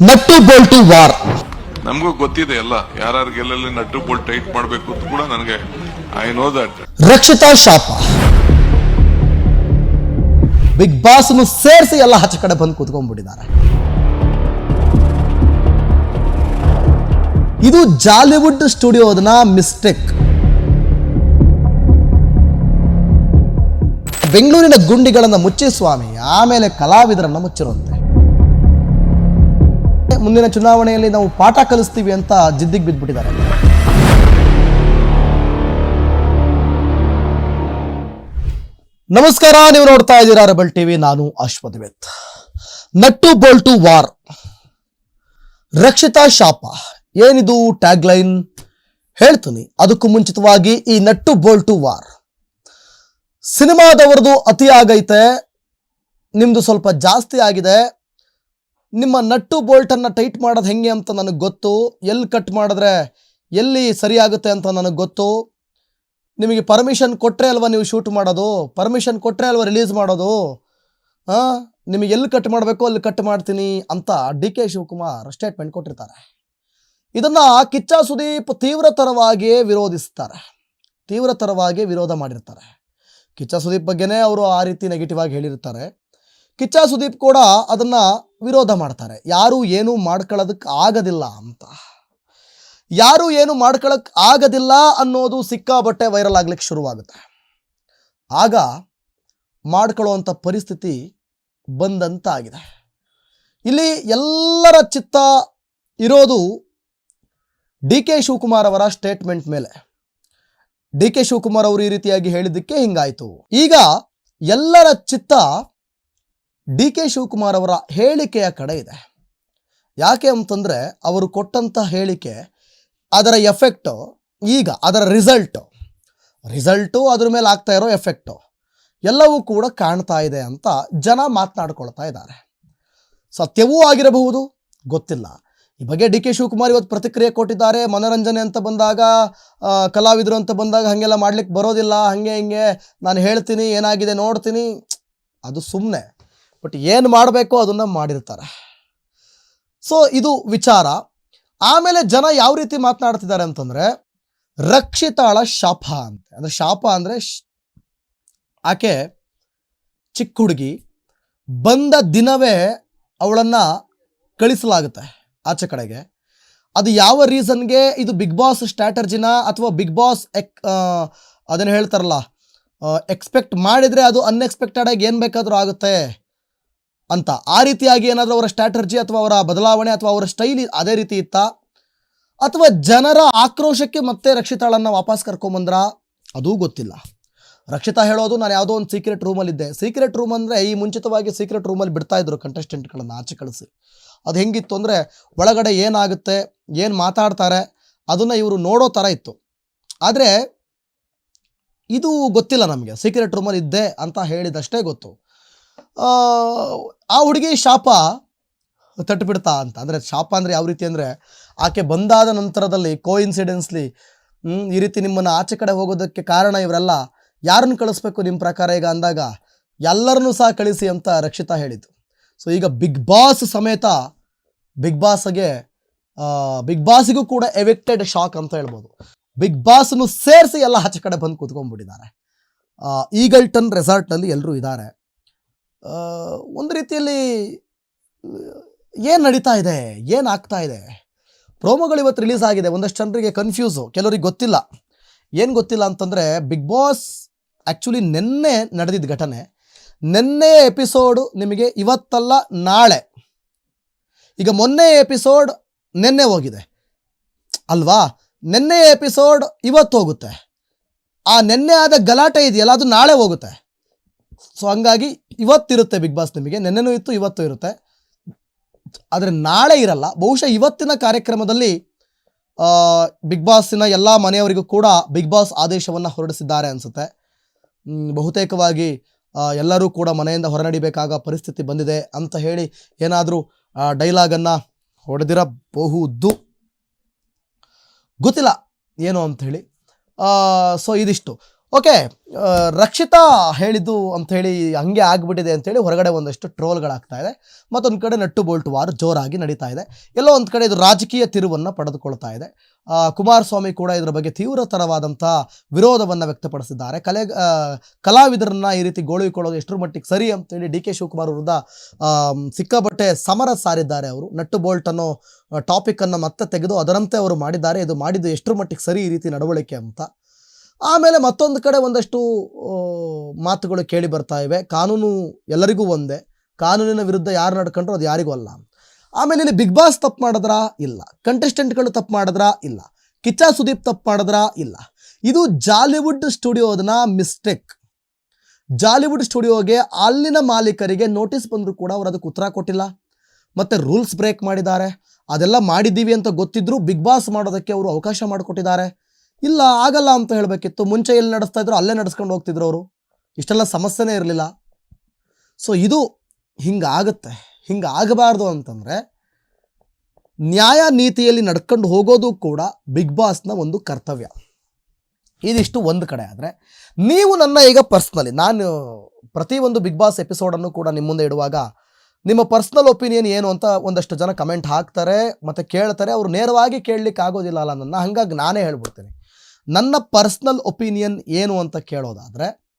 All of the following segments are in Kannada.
ನಟ್ಟು ಬೋಲ್ಟು ವಾರ್ ನಮಗೂ ಗೊತ್ತಿದೆ ಎಲ್ಲ ಯಾರು ಎಲ್ಲೆಲ್ಲಿ ನಟ್ಟು ಬೋಲ್ಟ್ ಟೈಟ್ ಮಾಡಬೇಕು ಅಂತ ಕೂಡ ನನಗೆ ಐ ನೋ ದಟ್ ರಕ್ಷಿತಾ ಶಾಪ. ಬಿಗ್ ಬಾಸ್ ಸೇರಿಸಿ ಎಲ್ಲ ಹಚ್ಚ ಕಡೆ ಬಂದು ಕೂತ್ಕೊಂಡ್ಬಿಟ್ಟಿದ್ದಾರೆ. ಇದು ಜಾಲಿವುಡ್ ಸ್ಟುಡಿಯೋದನ ಮಿಸ್ಟೇಕ್ ಬೆಂಗಳೂರಿನ ಗುಂಡಿಗಳನ್ನು ಮುಚ್ಚಿ ಸ್ವಾಮಿ ಆಮೇಲೆ ಕಲಾವಿದರನ್ನ ಮುಚ್ಚಿರುವಂತೆ ಮುಂದಿನ ಚುನಾವಣೆಯಲ್ಲಿ ನಾವು ಪಾಠ ಕಲಿಸ್ತೀವಿ ಅಂತ ಜಿದ್ದಿಗೆ ಬಿದ್ದುಬಿಟ್ಟಿದ್ದಾರೆ ನಮಸ್ಕಾರ, ನೀವು ನೋಡ್ತಾ ಇದ್ದೀರಾ ರಬಲ್ ಟಿವಿ, ನಾನು Ashwath nut bolt war. Rakshita ಶಾಪ. ಏನಿದು ಟ್ಯಾಗ್ ಲೈನ್ ಹೇಳ್ತೀನಿ, ಅದಕ್ಕೂ ಮುಂಚಿತವಾಗಿ ಈ ನಟ್ಟು ಬೋಲ್ಟು ವಾರ್. ಸಿನಿಮಾದವರದು ಅತಿ ಆಗೈತೆ ನಿಮ್ದು ಸ್ವಲ್ಪ ಜಾಸ್ತಿ ಆಗಿದೆ ನಿಮ್ಮ ನಟ್ಟು ಬೋಲ್ಟನ್ನು ಟೈಟ್ ಮಾಡೋದು ಹೆಂಗೆ ಅಂತ ನನಗೆ ಗೊತ್ತು. ಎಲ್ಲಿ ಕಟ್ ಮಾಡಿದ್ರೆ ಎಲ್ಲಿ ಸರಿಯಾಗುತ್ತೆ ಅಂತ ನನಗೆ ಗೊತ್ತು. ನಿಮಗೆ ಪರ್ಮಿಷನ್ ಕೊಟ್ಟರೆ ಅಲ್ವಾ ನೀವು ಶೂಟ್ ಮಾಡೋದು? ಪರ್ಮಿಷನ್ ಕೊಟ್ಟರೆ ಅಲ್ವಾ ರಿಲೀಸ್ ಮಾಡೋದು? ಹಾಂ ನಿಮಗೆ ಎಲ್ಲಿ ಕಟ್ ಮಾಡಬೇಕು ಅಲ್ಲಿ ಕಟ್ ಮಾಡ್ತೀನಿ ಅಂತ ಡಿ ಕೆ ಶಿವಕುಮಾರ್ ಸ್ಟೇಟ್ಮೆಂಟ್ ಕೊಟ್ಟಿರ್ತಾರೆ. ಇದನ್ನು ಕಿಚ್ಚ ಸುದೀಪ್ ತೀವ್ರತರವಾಗಿ ವಿರೋಧಿಸ್ತಾರೆ. ತೀವ್ರತರವಾಗಿ ವಿರೋಧ ಮಾಡಿರ್ತಾರೆ. ಕಿಚ್ಚ ಸುದೀಪ್ ಬಗ್ಗೆನೇ ಅವರು ಆ ರೀತಿ ನೆಗೆಟಿವ್ ಆಗಿ ಹೇಳಿರ್ತಾರೆ. ಕಿಚ್ಚ ಸುದೀಪ್ ಕೂಡ ಅದನ್ನು ವಿರೋಧ ಮಾಡ್ತಾರೆ. ಯಾರು ಏನು ಮಾಡ್ಕೊಳ್ಳೋದಕ್ಕೆ ಆಗೋದಿಲ್ಲ ಅಂತ. ಯಾರು ಏನು ಮಾಡ್ಕೊಳ್ಳೋಕ್ಕೆ ಆಗೋದಿಲ್ಲ ಅನ್ನೋದು ಸಿಕ್ಕಾಬಟ್ಟೆ ವೈರಲ್ ಆಗ್ಲಿಕ್ಕೆ ಶುರುವಾಗುತ್ತೆ. ಆಗ ಮಾಡ್ಕೊಳ್ಳೋವಂಥ ಪರಿಸ್ಥಿತಿ ಬಂದಂತ ಆಗಿದೆ ಇಲ್ಲಿ ಎಲ್ಲರ ಚಿತ್ತ ಇರೋದು ಡಿ ಕೆ ಶಿವಕುಮಾರ್ ಅವರ ಸ್ಟೇಟ್ಮೆಂಟ್ ಮೇಲೆ. ಡಿ ಕೆ ಶಿವಕುಮಾರ್ ಅವರು ಈ ರೀತಿಯಾಗಿ ಹೇಳಿದ್ದಕ್ಕೆ ಹಿಂಗಾಯಿತು. ಈಗ ಎಲ್ಲರ ಚಿತ್ತ ಡಿ ಕೆ ಶಿವಕುಮಾರ್ ಅವರ ಹೇಳಿಕೆಯ ಕಡೆ ಇದೆ. ಯಾಕೆ ಅಂತಂದರೆ ಅವರು ಕೊಟ್ಟಂಥ ಹೇಳಿಕೆ ಅದರ ಎಫೆಕ್ಟು ಈಗ ಅದರ ರಿಸಲ್ಟು ರಿಸಲ್ಟು ಅದ್ರ ಮೇಲೆ ಆಗ್ತಾ ಇರೋ ಎಫೆಕ್ಟು ಎಲ್ಲವೂ ಕೂಡ ಕಾಣ್ತಾ ಇದೆ ಅಂತ ಜನ ಮಾತನಾಡ್ಕೊಳ್ತಾ ಇದ್ದಾರೆ. ಸತ್ಯವೂ ಆಗಿರಬಹುದು, ಗೊತ್ತಿಲ್ಲ. ಈ ಬಗ್ಗೆ ಡಿ ಕೆ ಶಿವಕುಮಾರ್ ಇವತ್ತು ಪ್ರತಿಕ್ರಿಯೆ ಕೊಟ್ಟಿದ್ದಾರೆ. ಮನೋರಂಜನೆ ಅಂತ ಬಂದಾಗ ಕಲಾವಿದರು ಅಂತ ಬಂದಾಗ ಹಾಗೆಲ್ಲ ಮಾಡ್ಲಿಕ್ಕೆ ಬರೋದಿಲ್ಲ. ಹಾಗೆ ಹಿಂಗೆ, ನಾನು ಹೇಳ್ತೀನಿ, ಏನಾಗಿದೆ ನೋಡ್ತೀನಿ. ಅದು ಸುಮ್ಮನೆ ಬಟ್ ಏನು ಮಾಡಬೇಕು ಅದನ್ನು ಮಾಡಿರ್ತಾರೆ. ಸೊ ಇದು ವಿಚಾರ. ಆಮೇಲೆ ಜನ ಯಾವ ರೀತಿ ಮಾತನಾಡ್ತಿದ್ದಾರೆ ಅಂತಂದರೆ, ರಕ್ಷಿತಾಳ ಶಾಪ ಅಂತ. ಅಂದರೆ ಶಾಪ ಅಂದರೆ ಆಕೆ ಚಿಕ್ಕ ಹುಡುಗಿ, ಬಂದ ದಿನವೇ ಅವಳನ್ನು ಕಳಿಸಲಾಗುತ್ತೆ ಆಚೆ ಕಡೆಗೆ. ಅದು ಯಾವ ರೀಸನ್ಗೆ, ಇದು ಬಿಗ್ ಬಾಸ್ ಸ್ಟ್ರಾಟರ್ಜಿನ ಅಥವಾ ಬಿಗ್ ಬಾಸ್ ಎಕ್ ಅದನ್ನು ಹೇಳ್ತಾರಲ್ಲ ಎಕ್ಸ್ಪೆಕ್ಟ್ ಮಾಡಿದರೆ ಅದು ಅನ್ಎಕ್ಸ್ಪೆಕ್ಟೆಡಾಗಿ ಏನು ಬೇಕಾದರೂ ಆಗುತ್ತೆ. ಅಂತ. ಆ ರೀತಿಯಾಗಿ ಏನಾದರೂ ಅವರ ಸ್ಟ್ರಾಟರ್ಜಿ ಅಥವಾ ಅವರ ಬದಲಾವಣೆ ಅಥವಾ ಅವರ ಸ್ಟೈಲ್ ಅದೇ ರೀತಿ ಇತ್ತಾ? ಅಥವಾ ಜನರ ಆಕ್ರೋಶಕ್ಕೆ ಮತ್ತೆ ರಕ್ಷಿತಾಳನ್ನು ವಾಪಸ್ ಕರ್ಕೊಂಬಂದ್ರ? ಅದೂ ಗೊತ್ತಿಲ್ಲ. ರಕ್ಷಿತಾ ಹೇಳೋದು, ನಾನು ಯಾವುದೋ ಒಂದು ಸೀಕ್ರೆಟ್ ರೂಮಲ್ಲಿದ್ದೆ ಸೀಕ್ರೆಟ್ ರೂಮ್ ಅಂದರೆ ಈ ಮುಂಚಿತವಾಗಿ ಸೀಕ್ರೆಟ್ ರೂಮಲ್ಲಿ ಬಿಡ್ತಾ ಇದ್ರು ಕಂಟೆಸ್ಟೆಂಟ್ಗಳನ್ನು ಆಚೆ ಕಳಿಸಿ. ಅದು ಹೆಂಗಿತ್ತು ಅಂದರೆ ಒಳಗಡೆ ಏನಾಗುತ್ತೆ, ಏನು ಮಾತಾಡ್ತಾರೆ, ಅದನ್ನು ಇವರು ನೋಡೋ ಥರ ಇತ್ತು. ಆದರೆ, ಇದು ಗೊತ್ತಿಲ್ಲ ನಮಗೆ. ಸೀಕ್ರೆಟ್ ರೂಮಲ್ಲಿ ಇದ್ದೆ ಅಂತ ಹೇಳಿದಷ್ಟೇ ಗೊತ್ತು. ಆ, ಹುಡುಗಿ ಶಾಪ ತಟ್ಟುಬಿಡ್ತಾ ಅಂತ. ಅಂದರೆ ಶಾಪ ಅಂದರೆ ಯಾವ ರೀತಿ ಅಂದರೆ ಆಕೆ ಬಂದಾದ ನಂತರದಲ್ಲಿ ಕೋಇನ್ಸಿಡೆನ್ಸ್ಲಿ ಈ ರೀತಿ ನಿಮ್ಮನ್ನು ಆಚೆ ಕಡೆ ಹೋಗೋದಕ್ಕೆ ಕಾರಣ ಇವರೆಲ್ಲ ಯಾರನ್ನು ಕಳಿಸ್ಬೇಕು ನಿಮ್ಮ ಪ್ರಕಾರ ಈಗ ಅಂದಾಗ? ಎಲ್ಲರನ್ನೂ ಸಹ ಕಳಿಸಿ ಅಂತ ರಕ್ಷಿತಾ ಹೇಳಿತು ಸೊ ಈಗ ಬಿಗ್ ಬಾಸ್ ಸಮೇತ ಬಿಗ್ ಬಾಸ್ಗೆ ಬಿಗ್ ಬಾಸ್ಗೂ ಕೂಡ ಎವೆಕ್ಟೆಡ್ ಶಾಕ್ ಅಂತ ಹೇಳ್ಬೋದು. ಬಿಗ್ ಬಾಸ್ನು ಸೇರಿಸಿ ಎಲ್ಲ ಆಚೆ ಕಡೆ ಬಂದು ಕೂತ್ಕೊಂಡ್ಬಿಟ್ಟಿದ್ದಾರೆ. ಈಗಲ್ಟನ್ ರೆಸಾರ್ಟ್ನಲ್ಲಿ ಎಲ್ಲರೂ ಇದ್ದಾರೆ. ಒಂದು ರೀತಿಯಲ್ಲಿ, ಏನು ನಡೀತಾ ಇದೆ? ಏನು ಆಗ್ತಾ ಇದೆ? ಪ್ರೋಮೋಗಳು ಇವತ್ತು ರಿಲೀಸ್ ಆಗಿದೆ. ಒಂದಷ್ಟು ಜನರಿಗೆ ಕನ್ಫ್ಯೂಸು ಕೆಲವರಿಗೆ ಗೊತ್ತಿಲ್ಲ. ಏನು ಗೊತ್ತಿಲ್ಲ ಅಂತಂದರೆ ಬಿಗ್ ಬಾಸ್ ಆ್ಯಕ್ಚುಲಿ ನಿನ್ನೆ ನಡೆದಿದ್ದ ಘಟನೆ. ನಿನ್ನೆ ಎಪಿಸೋಡು ನಿಮಗೆ ಇವತ್ತಲ್ಲ, ನಾಳೆ. ಈಗ ಮೊನ್ನೆ ಎಪಿಸೋಡ್ ನಿನ್ನೆ ಹೋಗಿದೆ. ಅಲ್ವಾ? ನಿನ್ನೆ ಎಪಿಸೋಡ್ ಇವತ್ತು ಹೋಗುತ್ತೆ. ಆ ನಿನ್ನೆ ಆದ ಗಲಾಟೆ ಇದೆಯಲ್ಲ, ಅದು ನಾಳೆ ಹೋಗುತ್ತೆ. ಸೊ ಹಂಗಾಗಿ ಇವತ್ತಿರುತ್ತೆ ಬಿಗ್ ಬಾಸ್ ನಿಮಗೆ. ನೆನ್ನೆನೂ ಇತ್ತು, ಇವತ್ತು ಇರುತ್ತೆ. ಆದರೆ ನಾಳೆ ಇರಲ್ಲ. ಬಹುಶಃ ಇವತ್ತಿನ ಕಾರ್ಯಕ್ರಮದಲ್ಲಿ ಬಿಗ್ ಬಾಸ್ನ ಎಲ್ಲ ಮನೆಯವರಿಗೂ ಕೂಡ ಬಿಗ್ ಬಾಸ್ ಆದೇಶವನ್ನು ಹೊರಡಿಸಿದ್ದಾರೆ ಅನಿಸುತ್ತೆ. ಬಹುತೇಕವಾಗಿ ಎಲ್ಲರೂ ಕೂಡ ಮನೆಯಿಂದ ಹೊರನಡಿಬೇಕಾಗ ಪರಿಸ್ಥಿತಿ ಬಂದಿದೆ ಅಂತ ಹೇಳಿ ಏನಾದರೂ ಡೈಲಾಗನ್ನು ಹೊಡೆದಿರಬಹುದು ಗೊತ್ತಿಲ್ಲ. ಏನು ಅಂತ ಹೇಳಿ. ಸೊ ಇದಿಷ್ಟು. ಓಕೆ ರಕ್ಷಿತಾ ಹೇಳಿದ್ದು ಅಂಥೇಳಿ ಹಂಗೆ ಆಗಿಬಿಟ್ಟಿದೆ ಅಂತೇಳಿ ಹೊರಗಡೆ ಒಂದಷ್ಟು ಟ್ರೋಲ್ಗಳಾಗ್ತಾ ಇದೆ. ಮತ್ತೊಂದು ಕಡೆ ನಟ್ಟು ಬೋಲ್ಟ್ ವಾರು ಜೋರಾಗಿ ನಡೀತಾ ಇದೆ. ಎಲ್ಲೋ ಒಂದು ಕಡೆ ಇದು ರಾಜಕೀಯ ತಿರುವನ್ನು ಪಡೆದುಕೊಳ್ತಾ ಇದೆ. ಕುಮಾರಸ್ವಾಮಿ ಕೂಡ ಇದರ ಬಗ್ಗೆ ತೀವ್ರತರವಾದಂಥ ವಿರೋಧವನ್ನು ವ್ಯಕ್ತಪಡಿಸಿದ್ದಾರೆ. ಕಲೆ ಕಲಾವಿದರನ್ನ ಈ ರೀತಿ ಗೋಳುಕೊಳ್ಳೋದು ಎಷ್ಟರ ಮಟ್ಟಿಗೆ ಸರಿ ಅಂತೇಳಿ ಡಿ ಕೆ ಶಿವಕುಮಾರ್ ವಿರುದ್ಧ ಸಿಕ್ಕಾಬಟ್ಟೆ ಸಿಕ್ಕಾಪಟ್ಟೆ ಸಮರ ಸಾರಿದ್ದಾರೆ ಅವರು. ನಟ್ಟು ಬೋಲ್ಟ್ ಅನ್ನೋ ಟಾಪಿಕನ್ನು ಮತ್ತೆ ತೆಗೆದು ಅದರಂತೆ ಅವರು ಮಾಡಿದ್ದಾರೆ. ಇದು ಮಾಡಿದ್ದು ಎಷ್ಟರ ಮಟ್ಟಿಗೆ ಸರಿ ಈ ರೀತಿ ನಡವಳಿಕೆ ಅಂತ. ಆಮೇಲೆ ಮತ್ತೊಂದು ಕಡೆ ಒಂದಷ್ಟು ಮಾತುಗಳು ಕೇಳಿ ಬರ್ತಾ ಇವೆ. ಕಾನೂನು ಎಲ್ಲರಿಗೂ ಒಂದೇ. ಕಾನೂನಿನ ವಿರುದ್ಧ ಯಾರು ನಡ್ಕೊಂಡ್ರು ಅದು ಯಾರಿಗೂ ಅಲ್ಲ. ಆಮೇಲೆ ಇಲ್ಲಿ ಬಿಗ್ ಬಾಸ್ ತಪ್ಪು ಮಾಡಿದ್ರಾ? ಇಲ್ಲ. ಕಂಟೆಸ್ಟೆಂಟ್ಗಳು ತಪ್ಪು ಮಾಡಿದ್ರಾ? ಇಲ್ಲ. ಕಿಚ್ಚ ಸುದೀಪ್ ತಪ್ಪು ಮಾಡಿದ್ರಾ? ಇಲ್ಲ. ಇದು ಜಾಲಿವುಡ್ ಸ್ಟುಡಿಯೋದನ್ನ ಮಿಸ್ಟೇಕ್. ಜಾಲಿವುಡ್ ಸ್ಟುಡಿಯೋಗೆ ಅಲ್ಲಿನ ಮಾಲೀಕರಿಗೆ ನೋಟಿಸ್ ಬಂದರೂ ಕೂಡ ಅವರು ಅದಕ್ಕೆ ಉತ್ತರ ಕೊಟ್ಟಿಲ್ಲ. ಮತ್ತು ರೂಲ್ಸ್ ಬ್ರೇಕ್ ಮಾಡಿದ್ದಾರೆ. ಅದೆಲ್ಲ ಮಾಡಿದ್ದೀವಿ ಅಂತ ಗೊತ್ತಿದ್ರೂ ಬಿಗ್ ಬಾಸ್ ಮಾಡೋದಕ್ಕೆ ಅವರು ಅವಕಾಶ ಮಾಡಿಕೊಟ್ಟಿದ್ದಾರೆ. ಇಲ್ಲ, ಆಗಲ್ಲ ಅಂತ ಹೇಳಬೇಕಿತ್ತು. ಮುಂಚೆ ಎಲ್ಲಿ ನಡೆಸ್ತಾ ಇದ್ರು ಅಲ್ಲೇ ನಡೆಸ್ಕೊಂಡು ಹೋಗ್ತಿದ್ರು ಅವರು. ಇಷ್ಟೆಲ್ಲ ಸಮಸ್ಯೆನೇ ಇರಲಿಲ್ಲ. ಸೊ ಇದು ಹಿಂಗಾಗುತ್ತೆ. ಹಿಂಗೆ ಆಗಬಾರ್ದು ಅಂತಂದರೆ, ನ್ಯಾಯ ನೀತಿಯಲ್ಲಿ ನಡ್ಕೊಂಡು ಹೋಗೋದು ಕೂಡ ಬಿಗ್ ಬಾಸ್ನ ಒಂದು ಕರ್ತವ್ಯ. ಇದಿಷ್ಟು ಒಂದು ಕಡೆ ಆದರೆ, ನೀವು ನನ್ನ ಈಗ ಪರ್ಸ್ನಲಿ, ನಾನು ಪ್ರತಿಯೊಂದು ಬಿಗ್ ಬಾಸ್ ಎಪಿಸೋಡನ್ನು ಕೂಡ ನಿಮ್ಮ ಮುಂದೆ ಇಡುವಾಗ, ನಿಮ್ಮ ಪರ್ಸ್ನಲ್ ಒಪಿನಿಯನ್ ಏನು ಅಂತ ಒಂದಷ್ಟು ಜನ ಕಮೆಂಟ್ ಹಾಕ್ತಾರೆ, ಮತ್ತು ಕೇಳ್ತಾರೆ. ಅವರು ನೇರವಾಗಿ ಕೇಳಲಿಕ್ಕೆ ಆಗೋದಿಲ್ಲ ಅಲ್ಲ ನನ್ನ. ಹಾಗಾಗಿ ನಾನೇ ಹೇಳ್ಬಿಡ್ತೀನಿ. ನನ್ನ ಪರ್ಸ್ನಲ್ ಒಪಿನಿಯನ್ ಏನು ಅಂತ ಕೇಳೋದಾದರೆ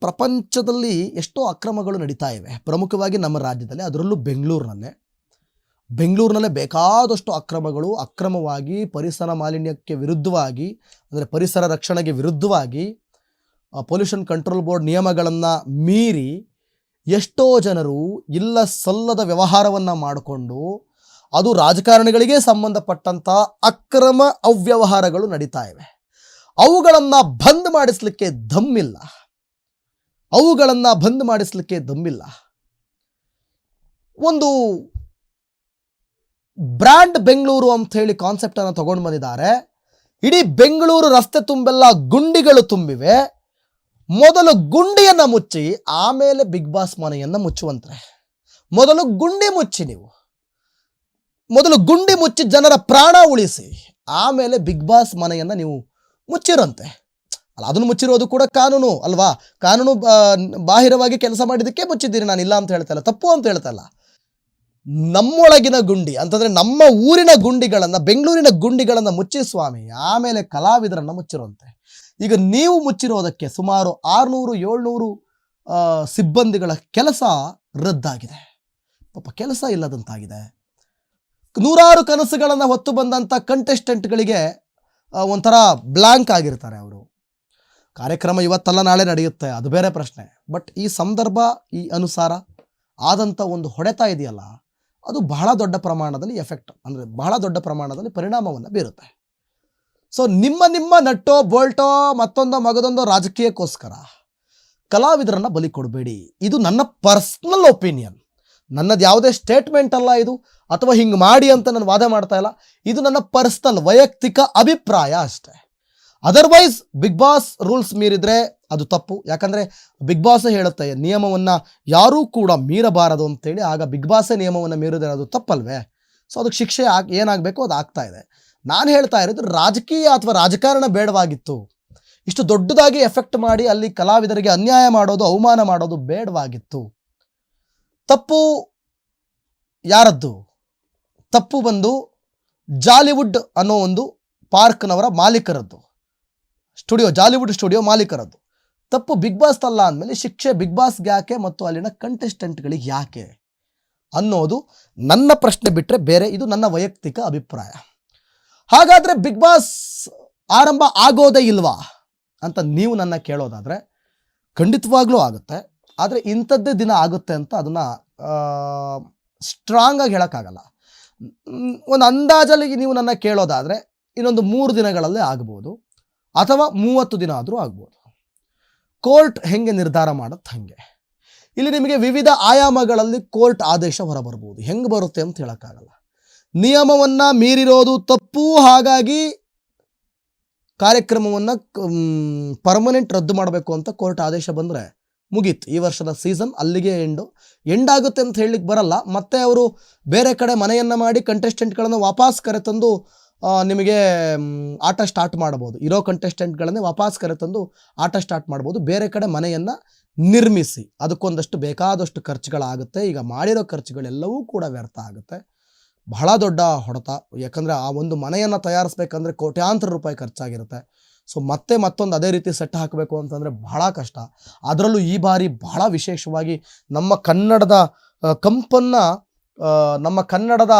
ಪ್ರಪಂಚದಲ್ಲಿ ಎಷ್ಟೋ ಅಕ್ರಮಗಳು ನಡೀತಾ ಇವೆ. ಪ್ರಮುಖವಾಗಿ ನಮ್ಮ ರಾಜ್ಯದಲ್ಲಿ, ಅದರಲ್ಲೂ ಬೆಂಗಳೂರಿನಲ್ಲೇ. ಬೆಂಗಳೂರಿನಲ್ಲೇ ಬೇಕಾದಷ್ಟು ಅಕ್ರಮಗಳು ಅಕ್ರಮವಾಗಿ, ಪರಿಸರ ಮಾಲಿನ್ಯಕ್ಕೆ ವಿರುದ್ಧವಾಗಿ, ಅಂದರೆ ಪರಿಸರ ರಕ್ಷಣೆಗೆ ವಿರುದ್ಧವಾಗಿ ಪೊಲ್ಯೂಷನ್ ಕಂಟ್ರೋಲ್ ಬೋರ್ಡ್ ನಿಯಮಗಳನ್ನು ಮೀರಿ ಎಷ್ಟೋ ಜನರು ಇಲ್ಲ ಸಲ್ಲದ ವ್ಯವಹಾರವನ್ನು ಮಾಡಿಕೊಂಡು ಅದು ರಾಜಕಾರಣಿಗಳಿಗೆ ಸಂಬಂಧಪಟ್ಟಂಥ ಅಕ್ರಮ ಅವ್ಯವಹಾರಗಳು ನಡೀತಾ ಇವೆ. ಅವುಗಳನ್ನು ಬಂದ್ ಮಾಡಿಸ್ಲಿಕ್ಕೆ ದಮ್ಮಿಲ್ಲ. ಅವುಗಳನ್ನು ಬಂದ್ ಮಾಡಿಸ್ಲಿಕ್ಕೆ ದಮ್ಮಿಲ್ಲ. ಒಂದು ಬ್ರ್ಯಾಂಡ್ ಬೆಂಗಳೂರು ಅಂತ ಹೇಳಿ ಕಾನ್ಸೆಪ್ಟನ್ನು ತಗೊಂಡು ಬಂದಿದ್ದಾರೆ. ಇಡೀ ಬೆಂಗಳೂರು ರಸ್ತೆ ತುಂಬೆಲ್ಲ ಗುಂಡಿಗಳು ತುಂಬಿವೆ. ಮೊದಲು ಗುಂಡಿಯನ್ನು ಮುಚ್ಚಿ, ಆಮೇಲೆ ಬಿಗ್ ಬಾಸ್ ಮನೆಯನ್ನು ಮುಚ್ಚುವಂತ್ರೆ. ಮೊದಲು ಗುಂಡಿ ಮುಚ್ಚಿ ನೀವು. ಮೊದಲು ಗುಂಡಿ ಮುಚ್ಚಿ ಜನರ ಪ್ರಾಣ ಉಳಿಸಿ, ಆಮೇಲೆ ಬಿಗ್ ಬಾಸ್ ಮನೆಯನ್ನು ನೀವು ಮುಚ್ಚಿರಂತೆ. ಅಲ್ಲ, ಅದನ್ನು ಮುಚ್ಚಿರೋದು ಕೂಡ ಕಾನೂನು ಅಲ್ವಾ? ಕಾನೂನು ಬಾಹಿರವಾಗಿ ಕೆಲಸ ಮಾಡಿದ್ದಕ್ಕೆ ಮುಚ್ಚಿದ್ದೀರಿ, ನಾನು ಇಲ್ಲ ಅಂತ ಹೇಳ್ತಲ್ಲ ತಪ್ಪು ಅಂತ ಹೇಳ್ತಲ್ಲ ನಮ್ಮೊಳಗಿನ ಗುಂಡಿ, ಅಂತಂದರೆ ನಮ್ಮ ಊರಿನ ಗುಂಡಿಗಳನ್ನು, ಬೆಂಗಳೂರಿನ ಗುಂಡಿಗಳನ್ನು ಮುಚ್ಚಿ ಸ್ವಾಮಿ, ಆಮೇಲೆ ಕಲಾವಿದರನ್ನು ಮುಚ್ಚಿರುವಂತೆ ಈಗ ನೀವು ಮುಚ್ಚಿರೋದಕ್ಕೆ ಸುಮಾರು ಆರುನೂರು, ಏಳ್ನೂರು ಸಿಬ್ಬಂದಿಗಳ ಕೆಲಸ ರದ್ದಾಗಿದೆ. ಪಾಪ, ಕೆಲಸ ಇಲ್ಲದಂತಾಗಿದೆ. ನೂರಾರು ಕನಸುಗಳನ್ನು ಹೊತ್ತು ಬಂದಂಥ ಕಂಟೆಸ್ಟೆಂಟ್ಗಳಿಗೆ ಒಂಥರ ಬ್ಲ್ಯಾಂಕ್ ಆಗಿರ್ತಾರೆ ಅವರು. ಕಾರ್ಯಕ್ರಮ ಇವತ್ತಲ್ಲ, ನಾಳೆ ನಡೆಯುತ್ತೆ, ಅದು ಬೇರೆ ಪ್ರಶ್ನೆ. ಬಟ್ ಈ ಸಂದರ್ಭ, ಈ ಅನುಸಾರ ಆದಂಥ ಒಂದು ಹೊಡೆತ ಇದೆಯಲ್ಲ, ಅದು ಬಹಳ ದೊಡ್ಡ ಪ್ರಮಾಣದಲ್ಲಿ ಎಫೆಕ್ಟ್ ಅಂದರೆ ಬಹಳ ದೊಡ್ಡ ಪ್ರಮಾಣದಲ್ಲಿ ಪರಿಣಾಮವನ್ನು ಬೀರುತ್ತೆ. ಸೊ ನಿಮ್ಮ ನಿಮ್ಮ ನಟ್ಟೋ, ಬೋಲ್ಟೋ, ಮತ್ತೊಂದೋ ಮಗದೊಂದೋ ರಾಜಕೀಯಕ್ಕೋಸ್ಕರ ಕಲಾವಿದರನ್ನು ಬಲಿ ಕೊಡಬೇಡಿ. ಇದು ನನ್ನ ಪರ್ಸ್ನಲ್ ಒಪಿನಿಯನ್ ನನ್ನದು ಯಾವುದೇ ಸ್ಟೇಟ್ಮೆಂಟ್ ಅಲ್ಲ ಇದು, ಅಥವಾ ಹಿಂಗೆ ಮಾಡಿ ಅಂತ ನಾನು ವಾದ ಮಾಡ್ತಾ ಇಲ್ಲ. ಇದು ನನ್ನ ಪರ್ಸ್ನಲ್ ವೈಯಕ್ತಿಕ ಅಭಿಪ್ರಾಯ ಅಷ್ಟೇ. ಅದರ್ವೈಸ್ ಬಿಗ್ ಬಾಸ್ ರೂಲ್ಸ್ ಮೀರಿದರೆ ಅದು ತಪ್ಪು. ಯಾಕಂದರೆ ಬಿಗ್ ಬಾಸ್ ಹೇಳುತ್ತೆ, ನಿಯಮವನ್ನು ಯಾರೂ ಕೂಡ ಮೀರಬಾರದು ಅಂತೇಳಿ, ಆಗ ಬಿಗ್ ಬಾಸೇ ನಿಯಮವನ್ನು ಮೀರಿದ್ರೆ ಅದು ತಪ್ಪಲ್ವೇ? ಸೊ ಅದಕ್ಕೆ ಶಿಕ್ಷೆ ಆಗಿ, ಏನಾಗಬೇಕು ಅದು ಆಗ್ತಾ ಇದೆ. ನಾನು ಹೇಳ್ತಾ ಇರೋದು ರಾಜಕೀಯ ಅಥವಾ ರಾಜಕಾರಣ ಬೇಡವಾಗಿತ್ತು. ಇಷ್ಟು ದೊಡ್ಡದಾಗಿ ಎಫೆಕ್ಟ್ ಮಾಡಿ ಅಲ್ಲಿ ಕಲಾವಿದರಿಗೆ ಅನ್ಯಾಯ ಮಾಡೋದು, ಅವಮಾನ ಮಾಡೋದು ಬೇಡವಾಗಿತ್ತು. ತಪ್ಪು ಯಾರದ್ದು? ತಪ್ಪು ಬಂದು ಜಾಲಿವುಡ್ ಅನ್ನೋ ಒಂದು ಪಾರ್ಕ್ನವರ ಮಾಲೀಕರದ್ದು. ಸ್ಟುಡಿಯೋ, ಜಾಲಿವುಡ್ ಸ್ಟುಡಿಯೋ ಮಾಲೀಕರದ್ದು. ತಪ್ಪು ಬಿಗ್ ಬಾಸ್ ಅಲ್ಲ ಅಂದಮೇಲೆ ಶಿಕ್ಷೆ ಬಿಗ್ ಬಾಸ್ಗೆ ಯಾಕೆ ಮತ್ತು ಅಲ್ಲಿನ ಕಂಟೆಸ್ಟೆಂಟ್ಗಳಿಗೆ ಯಾಕೆ ಅನ್ನೋದು ನನ್ನ ಪ್ರಶ್ನೆ ಬಿಟ್ಟರೆ ಬೇರೆ ಇದು ನನ್ನ ವೈಯಕ್ತಿಕ ಅಭಿಪ್ರಾಯ. ಹಾಗಾದರೆ ಬಿಗ್ ಬಾಸ್ ಆರಂಭ ಆಗೋದೇ ಇಲ್ವಾ ಅಂತ ನೀವು ನನ್ನ ಕೇಳೋದಾದರೆ ಖಂಡಿತವಾಗ್ಲೂ ಆಗುತ್ತೆ. ಆದರೆ ಇಂಥದ್ದೇ ದಿನ ಆಗುತ್ತೆ ಅಂತ ಅದನ್ನು ಸ್ಟ್ರಾಂಗಾಗಿ ಹೇಳೋಕ್ಕಾಗಲ್ಲ. ಒಂದು ಅಂದಾಜಲ್ಲಿ ನೀವು ನನ್ನ ಕೇಳೋದಾದರೆ ಇನ್ನೊಂದು ಮೂರು ದಿನಗಳಲ್ಲೇ ಆಗ್ಬೋದು. ಅಥವಾ ಮೂವತ್ತು ದಿನ ಆದರೂ ಆಗ್ಬೋದು. ಕೋರ್ಟ್ ಹೆಂಗೆ ನಿರ್ಧಾರ ಮಾಡುತ್ತೆ ಹಾಗೆ. ಇಲ್ಲಿ ನಿಮಗೆ ವಿವಿಧ ಆಯಾಮಗಳಲ್ಲಿ ಕೋರ್ಟ್ ಆದೇಶ ಹೊರಬರ್ಬೋದು. ಹೆಂಗೆ ಬರುತ್ತೆ ಅಂತ ಹೇಳೋಕ್ಕಾಗಲ್ಲ. ನಿಯಮವನ್ನು ಮೀರಿರೋದು ತಪ್ಪು, ಹಾಗಾಗಿ ಕಾರ್ಯಕ್ರಮವನ್ನು ಪರ್ಮನೆಂಟ್ ರದ್ದು ಮಾಡಬೇಕು ಅಂತ ಕೋರ್ಟ್ ಆದೇಶ ಬಂದರೆ ಮುಗೀತು. ಈ ವರ್ಷದ ಸೀಸನ್ ಅಲ್ಲಿಗೆ ಎಂಡು ಆಗುತ್ತೆ ಅಂತ ಹೇಳಲಿಕ್ಕೆ ಬರಲ್ಲ. ಮತ್ತೆ ಅವರು ಬೇರೆ ಕಡೆ ಮನೆಯನ್ನು ಮಾಡಿ ಕಂಟೆಸ್ಟೆಂಟ್ಗಳನ್ನು ವಾಪಸ್ ಕರೆತಂದು ನಿಮಗೆ ಆಟ ಸ್ಟಾರ್ಟ್ ಮಾಡ್ಬೋದು. ಇರೋ ಕಂಟೆಸ್ಟೆಂಟ್ಗಳನ್ನೇ ವಾಪಸ್ ಕರೆತಂದು ಆಟ ಸ್ಟಾರ್ಟ್ ಮಾಡ್ಬೋದು. ಬೇರೆ ಕಡೆ ಮನೆಯನ್ನು ನಿರ್ಮಿಸಿ. ಅದಕ್ಕೊಂದಷ್ಟು ಬೇಕಾದಷ್ಟು ಖರ್ಚುಗಳಾಗುತ್ತೆ. ಈಗ ಮಾಡಿರೋ ಖರ್ಚುಗಳೆಲ್ಲವೂ ಕೂಡ ವ್ಯರ್ಥ ಆಗುತ್ತೆ. ಬಹಳ ದೊಡ್ಡ ಹೊಡೆತ. ಯಾಕಂದರೆ ಆ ಒಂದು ಮನೆಯನ್ನು ತಯಾರಿಸ್ಬೇಕಂದ್ರೆ ಕೋಟ್ಯಾಂತರ ರೂಪಾಯಿ ಖರ್ಚಾಗಿರುತ್ತೆ. ಸೊ ಮತ್ತೆ ಮತ್ತೊಂದು ಅದೇ ರೀತಿ ಸೆಟ್ ಹಾಕಬೇಕು ಅಂತಂದರೆ ಬಹಳ ಕಷ್ಟ. ಅದರಲ್ಲೂ ಈ ಬಾರಿ ಬಹಳ ವಿಶೇಷವಾಗಿ ನಮ್ಮ ಕನ್ನಡದ ಕಂಪನ್ನು ನಮ್ಮ ಕನ್ನಡದ,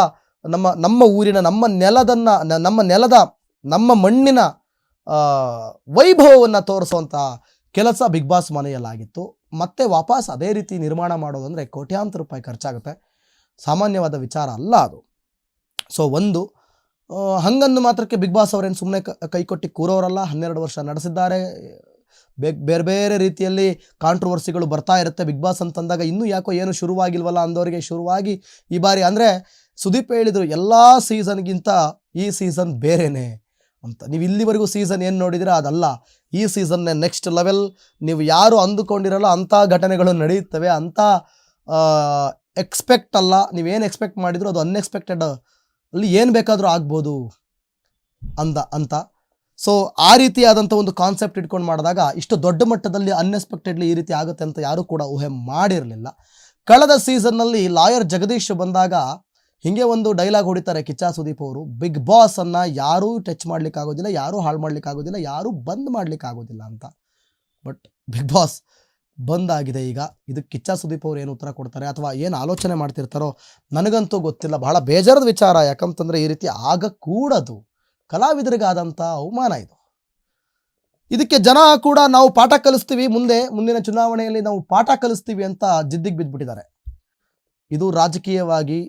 ನಮ್ಮ ನಮ್ಮ ಊರಿನ, ನಮ್ಮ ನೆಲದನ್ನು ನಮ್ಮ ನೆಲದ, ನಮ್ಮ ಮಣ್ಣಿನ ವೈಭವವನ್ನು ತೋರಿಸುವಂಥ ಕೆಲಸ ಬಿಗ್ ಬಾಸ್ ಮನೆಯಲ್ಲಾಗಿತ್ತು. ಮತ್ತೆ ವಾಪಸ್ ಅದೇ ರೀತಿ ನಿರ್ಮಾಣ ಮಾಡೋದಂದರೆ ಕೋಟ್ಯಾಂತರ ರೂಪಾಯಿ ಖರ್ಚಾಗುತ್ತೆ. ಸಾಮಾನ್ಯವಾದ ವಿಚಾರ ಅಲ್ಲ ಅದು. ಸೊ ಒಂದು ಹಂಗಂದು ಮಾತ್ರಕ್ಕೆ ಬಿಗ್ ಬಾಸ್ ಅವರೇನು ಸುಮ್ಮನೆ ಕೈ ಕೊಟ್ಟು ಕೂರೋರಲ್ಲ, ಹನ್ನೆರಡು ವರ್ಷ ನಡೆಸಿದ್ದಾರೆ. ಬೇರೆ ಬೇರೆ ರೀತಿಯಲ್ಲಿ ಕಾಂಟ್ರವರ್ಸಿಗಳು ಬರ್ತಾ ಇರುತ್ತೆ. ಬಿಗ್ ಬಾಸ್ ಅಂತಂದಾಗ ಇನ್ನೂ ಯಾಕೋ ಏನು ಶುರುವಾಗಿಲ್ವಲ್ಲ ಅಂದವರಿಗೆ ಶುರುವಾಗಿ ಈ ಬಾರಿ ಅಂದರೆ ಸುದೀಪ್ ಹೇಳಿದರು, ಎಲ್ಲ ಸೀಸನ್ಗಿಂತ ಈ ಸೀಸನ್ ಬೇರೆನೇ ಅಂತ. ನೀವು ಇಲ್ಲಿವರೆಗೂ ಸೀಸನ್ ಏನು ನೋಡಿದಿರ ಅದಲ್ಲ. ಈ ಸೀಸನ್ನೇ ನೆಕ್ಸ್ಟ್ ಲೆವೆಲ್ ನೀವು ಯಾರು ಅಂದುಕೊಂಡಿರಲ್ಲ ಅಂಥ ಘಟನೆಗಳು ನಡೆಯುತ್ತವೆ. ಅಂಥ ಎಕ್ಸ್ಪೆಕ್ಟ್ ಅಲ್ಲ. ನೀವೇನು ಎಕ್ಸ್ಪೆಕ್ಟ್ ಮಾಡಿದ್ರು ಅದು ಅನ್ಎಕ್ಸ್ಪೆಕ್ಟೆಡ್ ಅಲ್ಲಿ ಏನು ಬೇಕಾದರೂ ಆಗ್ಬೋದು ಅಂದ, ಅಂತ. ಸೊ ಆ ರೀತಿಯಾದಂಥ ಒಂದು ಕಾನ್ಸೆಪ್ಟ್ ಇಟ್ಕೊಂಡು ಮಾಡಿದಾಗ ಇಷ್ಟು ದೊಡ್ಡ ಮಟ್ಟದಲ್ಲಿ ಅನ್ಎಕ್ಸ್ಪೆಕ್ಟೆಡ್ಲಿ ಈ ರೀತಿ ಆಗುತ್ತೆ ಅಂತ ಯಾರೂ ಕೂಡ ಊಹೆ ಮಾಡಿರಲಿಲ್ಲ. ಕಳೆದ ಸೀಸನ್ನಲ್ಲಿ ಲಾಯರ್ ಜಗದೀಶ್ ಬಂದಾಗ ಹೀಗೆ ಒಂದು ಡೈಲಾಗ್ ಹೊಡಿತಾರೆ ಕಿಚ್ಚಾ ಸುದೀಪ್ ಅವರು. ಬಿಗ್ ಬಾಸ್ ಅನ್ನ ಯಾರೂ ಟಚ್ ಮಾಡ್ಲಿಕ್ಕೆ ಆಗೋದಿಲ್ಲ ಯಾರೂ ಹಾಳು ಮಾಡ್ಲಿಕ್ಕೆ ಆಗೋದಿಲ್ಲ ಯಾರೂ ಬಂದ್ ಮಾಡ್ಲಿಕ್ಕೆ ಆಗೋದಿಲ್ಲ ಅಂತ. ಬಟ್ ಬಿಗ್ ಬಾಸ್ ಬಂದ್ ಆಗಿದೆ ಈಗ. ಇದಕ್ಕೆ ಕಿಚ್ಚ ಸುದೀಪ್ ಅವ್ರು ಏನು ಉತ್ತರ ಕೊಡ್ತಾರೆ ಅಥವಾ ಏನು ಆಲೋಚನೆ ಮಾಡ್ತಿರ್ತಾರೋ ನನಗಂತೂ ಗೊತ್ತಿಲ್ಲ. ಬಹಳ ಬೇಜಾರದ ವಿಚಾರ ಯಾಕಂತಂದ್ರೆ ಈ ರೀತಿ ಆಗಕೂಡದು. ಕಲಾವಿದರಿಗಾದಂಥ ಅವಮಾನ ಇದು. ಇದಕ್ಕೆ ಜನ ಕೂಡ ನಾವು ಪಾಠ ಕಲಿಸ್ತೀವಿ. ಮುಂದೆ, ಮುಂದಿನ ಚುನಾವಣೆಯಲ್ಲಿ ನಾವು ಪಾಠ ಕಲಿಸ್ತೀವಿ ಅಂತ ಜಿದ್ದಿಗೆ ಬಿದ್ದುಬಿಟ್ಟಿದ್ದಾರೆ ಇದು ರಾಜಕೀಯವಾಗಿ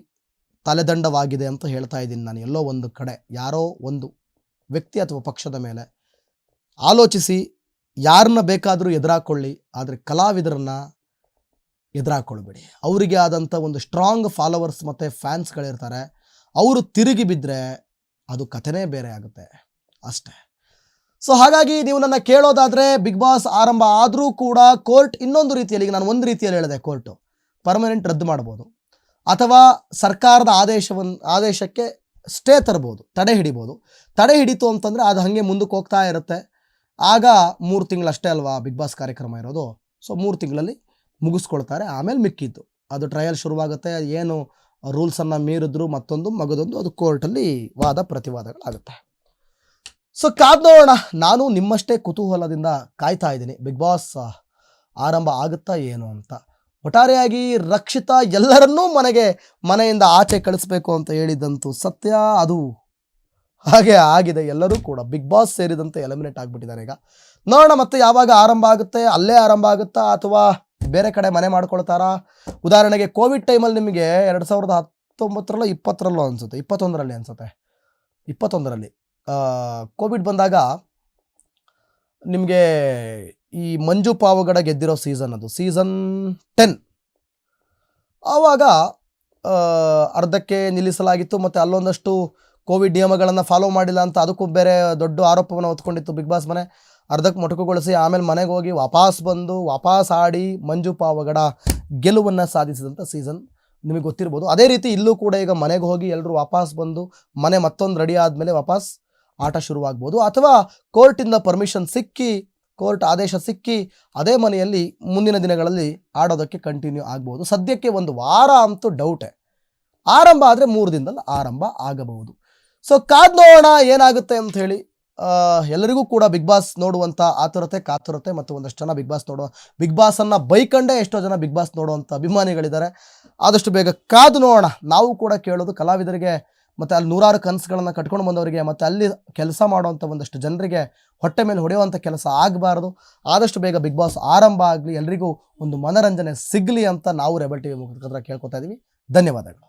ತಲೆದಂಡವಾಗಿದೆ ಅಂತ ಹೇಳ್ತಾ ಇದ್ದೀನಿ ನಾನು ಎಲ್ಲೋ ಒಂದು ಕಡೆ. ಯಾರೋ ಒಂದು ವ್ಯಕ್ತಿ ಅಥವಾ ಪಕ್ಷದ ಮೇಲೆ ಆಲೋಚಿಸಿ ಯಾರನ್ನ ಬೇಕಾದರೂ ಎದುರಾಕೊಳ್ಳಿ, ಆದರೆ ಕಲಾವಿದರನ್ನ ಎದುರಾಕೊಳ್ಬೇಡಿ. ಅವರಿಗೆ ಆದಂಥ ಒಂದು ಸ್ಟ್ರಾಂಗ್ ಫಾಲೋವರ್ಸ್ ಮತ್ತು ಫ್ಯಾನ್ಸ್ಗಳಿರ್ತಾರೆ ಅವರು ತಿರುಗಿ ಬಿದ್ದರೆ ಅದು ಕಥೆನೇ ಬೇರೆ ಆಗುತ್ತೆ. ಅಷ್ಟೇ. ಸೊ ಹಾಗಾಗಿ ನೀವು ನನ್ನ ಕೇಳೋದಾದರೆ ಬಿಗ್ ಬಾಸ್ ಆರಂಭ ಆದರೂ ಕೂಡ ಕೋರ್ಟ್ ಇನ್ನೊಂದು ರೀತಿಯಲ್ಲಿ, ಈಗ ನಾನು ಒಂದು ರೀತಿಯಲ್ಲಿ ಹೇಳಿದೆ ಕೋರ್ಟು ಪರ್ಮನೆಂಟ್ ರದ್ದು ಮಾಡ್ಬೋದು. ಅಥವಾ ಸರ್ಕಾರದ ಆದೇಶವನ್ನು ಆದೇಶಕ್ಕೆ ಸ್ಟೇ ತರ್ಬೋದು, ತಡೆ ಹಿಡಿಬೋದು. ತಡೆ ಹಿಡಿತು ಅಂತಂದರೆ ಅದು ಹಾಗೆ ಮುಂದಕ್ಕೆ ಹೋಗ್ತಾ ಇರುತ್ತೆ. ಆಗ ಮೂರು ತಿಂಗಳಷ್ಟೇ ಅಲ್ವಾ ಬಿಗ್ ಬಾಸ್ ಕಾರ್ಯಕ್ರಮ ಇರೋದು. ಸೊ ಮೂರು ತಿಂಗಳಲ್ಲಿ ಮುಗಿಸ್ಕೊಳ್ತಾರೆ. ಆಮೇಲೆ ಮಿಕ್ಕಿದ್ದು. ಅದು ಟ್ರಯಲ್ ಶುರುವಾಗುತ್ತೆ. ಏನು ರೂಲ್ಸನ್ನು ಮೀರಿದ್ರು ಮತ್ತೊಂದು, ಮಗದೊಂದು, ಅದು ಕೋರ್ಟಲ್ಲಿ ವಾದ ಪ್ರತಿವಾದಗಳಾಗುತ್ತೆ. ಸೊ ಕಾದ್ ನೋಡೋಣ. ನಾನು ನಿಮ್ಮಷ್ಟೇ ಕುತೂಹಲದಿಂದ ಕಾಯ್ತಾ ಇದ್ದೀನಿ. ಬಿಗ್ ಬಾಸ್ ಆರಂಭ ಆಗುತ್ತಾ ಏನು ಅಂತ. ಒಟ್ಟಾರೆಯಾಗಿ ರಕ್ಷಿತಾ ಎಲ್ಲರನ್ನೂ ಮನೆಗೆ, ಮನೆಯಿಂದ ಆಚೆ ಕಳಿಸ್ಬೇಕು ಅಂತ ಹೇಳಿದ್ದಂತೂ ಸತ್ಯ. ಅದು ಹಾಗೆ ಆಗಿದೆ. ಎಲ್ಲರೂ ಕೂಡ ಬಿಗ್ ಬಾಸ್ ಸೇರಿದಂತೆ ಎಲಿಮಿನೇಟ್ ಆಗಿಬಿಟ್ಟಿದ್ದಾರೆ ಈಗ. ನೋಡೋಣ ಮತ್ತೆ ಯಾವಾಗ ಆರಂಭ ಆಗುತ್ತೆ, ಅಲ್ಲೇ ಆರಂಭ ಆಗುತ್ತಾ ಅಥವಾ ಬೇರೆ ಕಡೆ ಮನೆ ಮಾಡ್ಕೊಳ್ತಾರಾ? ಉದಾಹರಣೆಗೆ ಕೋವಿಡ್ ಟೈಮಲ್ಲಿ ನಿಮಗೆ ಎರಡು ಸಾವಿರದ ಹತ್ತೊಂಬತ್ತರಲ್ಲೋ ಇಪ್ಪತ್ತರಲ್ಲೋ ಅನಿಸುತ್ತೆ, ಇಪ್ಪತ್ತೊಂದರಲ್ಲಿ ಅನಿಸುತ್ತೆ. ಇಪ್ಪತ್ತೊಂದರಲ್ಲಿ. ಕೋವಿಡ್ ಬಂದಾಗ ನಿಮಗೆ ಈ ಮಂಜು ಪಾವಗಡ ಗೆದ್ದಿರೋ ಸೀಸನ್ ಅದು. ಸೀಸನ್ ಟೆನ್ ಆವಾಗ ಅರ್ಧಕ್ಕೆ ನಿಲ್ಲಿಸಲಾಗಿತ್ತು ಮತ್ತು ಅಲ್ಲೊಂದಷ್ಟು ಕೋವಿಡ್ ನಿಯಮಗಳನ್ನು ಫಾಲೋ ಮಾಡಿಲ್ಲ ಅಂತ ಅದಕ್ಕೂ ಬೇರೆ ದೊಡ್ಡ ಆರೋಪವನ್ನು ಹೊತ್ಕೊಂಡಿತ್ತು ಬಿಗ್ ಬಾಸ್ ಮನೆ. ಅರ್ಧಕ್ಕೆ ಮೊಟಕುಗೊಳಿಸಿ ಆಮೇಲೆ ಮನೆಗೆ ಹೋಗಿ ವಾಪಸ್ ಬಂದು ವಾಪಸ್ ಆಡಿ ಮಂಜು ಪಾವಗಡ ಗೆಲುವನ್ನು ಸಾಧಿಸಿದಂಥ ಸೀಸನ್ ನಿಮಗೆ ಗೊತ್ತಿರ್ಬೋದು. ಅದೇ ರೀತಿ ಇಲ್ಲೂ ಕೂಡ ಈಗ ಮನೆಗೆ ಹೋಗಿ ಎಲ್ಲರೂ ವಾಪಸ್ ಬಂದು ಮನೆ ಮತ್ತೊಂದು ರೆಡಿ ಆದಮೇಲೆ ವಾಪಸ್ ಆಟ ಶುರುವಾಗ್ಬೋದು. ಅಥವಾ ಕೋರ್ಟಿಂದ ಪರ್ಮಿಷನ್ ಸಿಕ್ಕಿ ಕೋರ್ಟ್ ಆದೇಶ ಸಿಕ್ಕಿ ಅದೇ ಮನೆಯಲ್ಲಿ ಮುಂದಿನ ದಿನಗಳಲ್ಲಿ ಆಡೋದಕ್ಕೆ ಕಂಟಿನ್ಯೂ ಆಗ್ಬೋದು. ಸದ್ಯಕ್ಕೆ ಒಂದು ವಾರ ಅಂತೂ ಡೌಟೇ ಆರಂಭ ಆದರೆ ಮೂರು ದಿನದಲ್ಲಿ ಆರಂಭ ಆಗಬಹುದು. ಸೊ ಕಾದ್ ನೋಡೋಣ ಏನಾಗುತ್ತೆ ಅಂತ ಹೇಳಿ ಎಲ್ಲರಿಗೂ ಕೂಡ ಬಿಗ್ ಬಾಸ್ ನೋಡುವಂಥ ಆತುರತೆ, ಕಾತುರತೆ ಮತ್ತು ಒಂದಷ್ಟು ಜನ ಬಿಗ್ ಬಾಸ್ ನೋಡುವ ಬಿಗ್ ಬಾಸನ್ನು ಬೈಕಂಡೇ ಎಷ್ಟೋ ಜನ ಬಿಗ್ ಬಾಸ್ ನೋಡುವಂಥ ಅಭಿಮಾನಿಗಳಿದ್ದಾರೆ. ಆದಷ್ಟು ಬೇಗ ಕಾದು ನೋಡೋಣ. ನಾವು ಕೂಡ ಕೇಳೋದು ಕಲಾವಿದರಿಗೆ ಮತ್ತು ಅಲ್ಲಿ ನೂರಾರು ಕನಸುಗಳನ್ನು ಕಟ್ಕೊಂಡು ಬಂದವರಿಗೆ ಮತ್ತು ಅಲ್ಲಿ ಕೆಲಸ ಮಾಡುವಂಥ ಒಂದಷ್ಟು ಜನರಿಗೆ ಹೊಟ್ಟೆ ಮೇಲೆ ಹೊಡೆಯುವಂಥ ಕೆಲಸ ಆಗಬಾರ್ದು. ಆದಷ್ಟು ಬೇಗ ಬಿಗ್ ಬಾಸ್ ಆರಂಭ ಆಗಲಿ, ಎಲ್ರಿಗೂ ಒಂದು ಮನರಂಜನೆ ಸಿಗಲಿ ಅಂತ ನಾವು ರೆಬಲ್ ಟಿ ವಿ ಮುಖಾಂತರ ಕೇಳ್ಕೊತಾ ಇದ್ದೀವಿ ಧನ್ಯವಾದಗಳು.